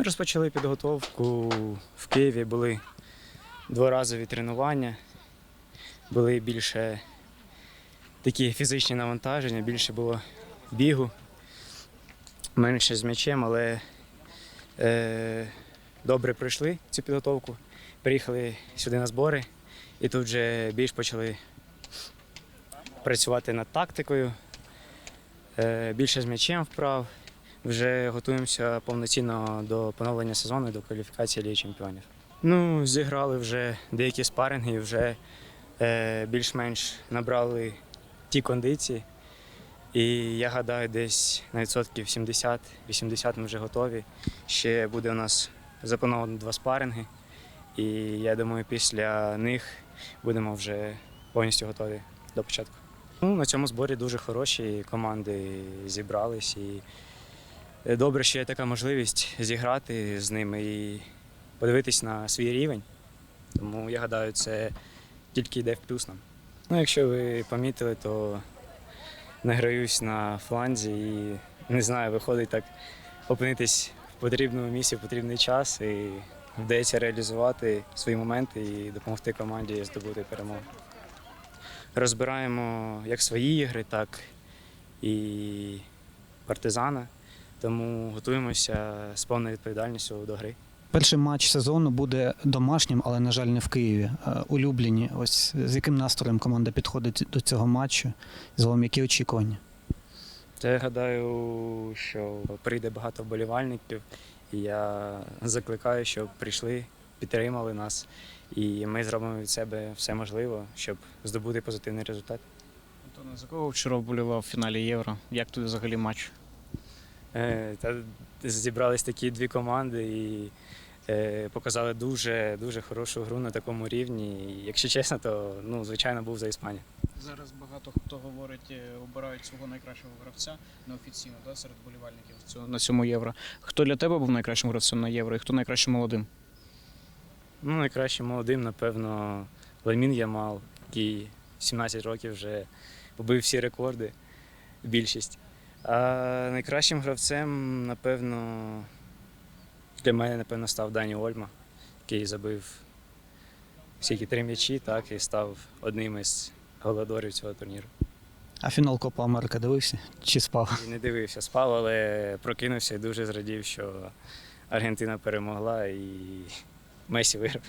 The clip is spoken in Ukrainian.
Ми розпочали підготовку в Києві, були дворазові тренування, були більше такі фізичні навантаження, більше було бігу, менше з м'ячем, але е, добре пройшли цю підготовку. Приїхали сюди на збори і тут вже більш почали працювати над тактикою, е, більше з м'ячем вправ. Вже готуємося повноцінно до поновлення сезону до кваліфікації Ліги Чемпіонів. Ну, зіграли вже деякі спаринги, вже е, більш-менш набрали ті кондиції. І я гадаю, десь на відсотків 70-80 ми вже готові. Ще буде у нас заплановано два спаринги. І я думаю, після них будемо вже повністю готові до початку. Ну, на цьому зборі дуже хороші команди зібрались. І добре, що є така можливість зіграти з ними і подивитись на свій рівень. Тому я гадаю, це тільки йде в плюс нам. Ну, якщо ви помітили, то награюсь на фланзі і не знаю, виходить так опинитись в потрібному місці в потрібний час і вдається реалізувати свої моменти і допомогти команді здобути перемогу. Розбираємо як свої ігри, так і партизана, тому готуємося з повною відповідальністю до гри. Перший матч сезону буде домашнім, але, на жаль, не в Києві. Е, Улюблені. Ось з яким настроєм команда підходить до цього матчу? Загалом, які очікування? Та я гадаю, що прийде багато вболівальників, і я закликаю, щоб прийшли, підтримали нас, і ми зробимо від себе все можливе, щоб здобути позитивний результат. Антоне, за кого вчора вболівав в фіналі Євро? Як тобі взагалі матч? Е, Та зібрались такі дві команди і е, показали дуже дуже хорошу гру на такому рівні. І, якщо чесно, то ну, звичайно був за Іспанію. Зараз багато хто говорить, е, обирають свого найкращого гравця неофіційно да, серед болівальників на цьому євро. Хто для тебе був найкращим гравцем на євро і хто найкращим молодим? Ну, найкращим молодим, напевно, Ламін Ямал, який 17 років вже побив всі рекорди, більшість. А найкращим гравцем, напевно, для мене, напевно, став Дані Ольма, який забив всі три м'ячі, так, і став одним із голодорів цього турніру. А фінал Копа Америка дивився чи спав? І не дивився, спав, але прокинувся і дуже зрадів, що Аргентина перемогла і Месі виграв.